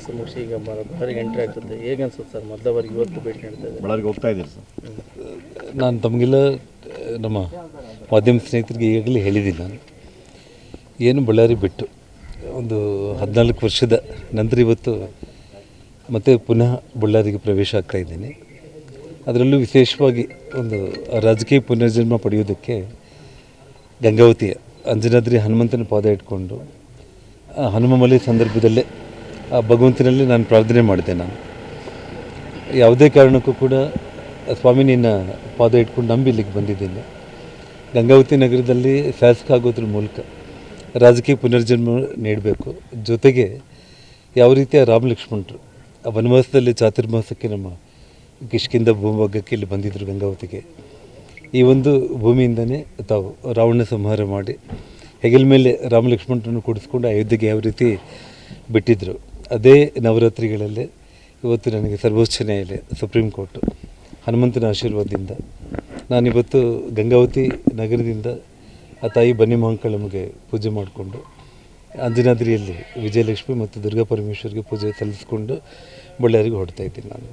ಮಾಸ ಮುಗಿಸಿ ಈಗ ಬಳ್ಳಾರಿಗೆ ಎಂಟ್ರಿ ಆಗ್ತದೆ. ಹೇಗೆ ಅನ್ಸುತ್ತೆ ಸರ್? ಮೊದಲವರೆಗೆ ಇವತ್ತು ಭೇಟಿ ನೀಡ್ತಾ ಇದೆ. ಬಳ್ಳಾರಿಗೆ ಹೋಗ್ತಾ ಇದ್ದೀರಿ ಸರ್? ನಾನು ತಮಗೆಲ್ಲ ನಮ್ಮ ಮಾಧ್ಯಮ ಸ್ನೇಹಿತರಿಗೆ ಈಗಾಗಲೇ ಹೇಳಿದ್ದೀನಿ ನಾನು. ಏನು ಬಳ್ಳಾರಿ ಬಿಟ್ಟು ಒಂದು ಹದಿನಾಲ್ಕು ವರ್ಷದ ನಂತರ ಇವತ್ತು ಮತ್ತೆ ಪುನಃ ಬಳ್ಳಾರಿಗೆ ಪ್ರವೇಶ ಆಗ್ತಾ ಇದ್ದೀನಿ. ಅದರಲ್ಲೂ ವಿಶೇಷವಾಗಿ ಒಂದು ರಾಜಕೀಯ ಪುನರ್ಜನ್ಮ ಪಡೆಯೋದಕ್ಕೆ ಗಂಗಾವತಿಯ ಅಂಜನಾದ್ರಿ ಹನುಮಂತನ ಪಾದ ಇಟ್ಕೊಂಡು ಹನುಮಮಲಿ ಸಂದರ್ಭದಲ್ಲೇ ಭಗವಂತನಲ್ಲಿ ನಾನು ಪ್ರಾರ್ಥನೆ ಮಾಡಿದೆ ನಾನು. ಯಾವುದೇ ಕಾರಣಕ್ಕೂ ಕೂಡ ಸ್ವಾಮಿ ನಿನ್ನ ಪಾದ ಇಟ್ಕೊಂಡು ನಂಬಿ ಇಲ್ಲಿಗೆ ಬಂದಿದ್ದೀನಿ. ಗಂಗಾವತಿ ನಗರದಲ್ಲಿ ಶಾಸಕ ಆಗೋದ್ರ ಮೂಲಕ ರಾಜಕೀಯ ಪುನರ್ಜನ್ಮ ನೀಡಬೇಕು. ಜೊತೆಗೆ ಯಾವ ರೀತಿಯ ರಾಮ ಲಕ್ಷ್ಮಣರು, ಆ ವನವಾಸದಲ್ಲಿ ಚಾತುರ್ಮಾಸಕ್ಕೆ ನಮ್ಮ ಕಿಷ್ಕಿಂದ ಭೂಭಾಗಕ್ಕೆ ಇಲ್ಲಿ ಬಂದಿದ್ದರು ಗಂಗಾವತಿಗೆ. ಈ ಒಂದು ಭೂಮಿಯಿಂದನೇ ತಾವು ರಾವಣ ಸಂಹಾರ ಮಾಡಿ ಹೆಗಲ ಮೇಲೆ ರಾಮ ಲಕ್ಷ್ಮಣರನ್ನು ಕೂಡಿಸ್ಕೊಂಡು ಅಯೋಧ್ಯೆಗೆ ಯಾವ ರೀತಿ ಬಿಟ್ಟಿದ್ದರು ಅದೇ ನವರಾತ್ರಿಗಳಲ್ಲೇ ಇವತ್ತು ನನಗೆ ಸರ್ವೋಚ್ಚ ನ್ಯಾಯಾಲಯ, ಸುಪ್ರೀಂ ಕೋರ್ಟು, ಹನುಮಂತನ ಆಶೀರ್ವಾದದಿಂದ. ನಾನಿವತ್ತು ಗಂಗಾವತಿ ನಗರದಿಂದ ಆ ತಾಯಿ ಬನ್ನಿ ಮಹಾಂಕಳಮ್ಮಗೆ ಪೂಜೆ ಮಾಡಿಕೊಂಡು, ಅಂಜನಾದ್ರಿಯಲ್ಲಿ ವಿಜಯಲಕ್ಷ್ಮಿ ಮತ್ತು ದುರ್ಗಾ ಪರಮೇಶ್ವರಿಗೆ ಪೂಜೆ ಸಲ್ಲಿಸಿಕೊಂಡು ಬಳ್ಳಾರಿಗೆ ಹೊರಡ್ತಾ ಇದ್ದೀನಿ ನಾನು.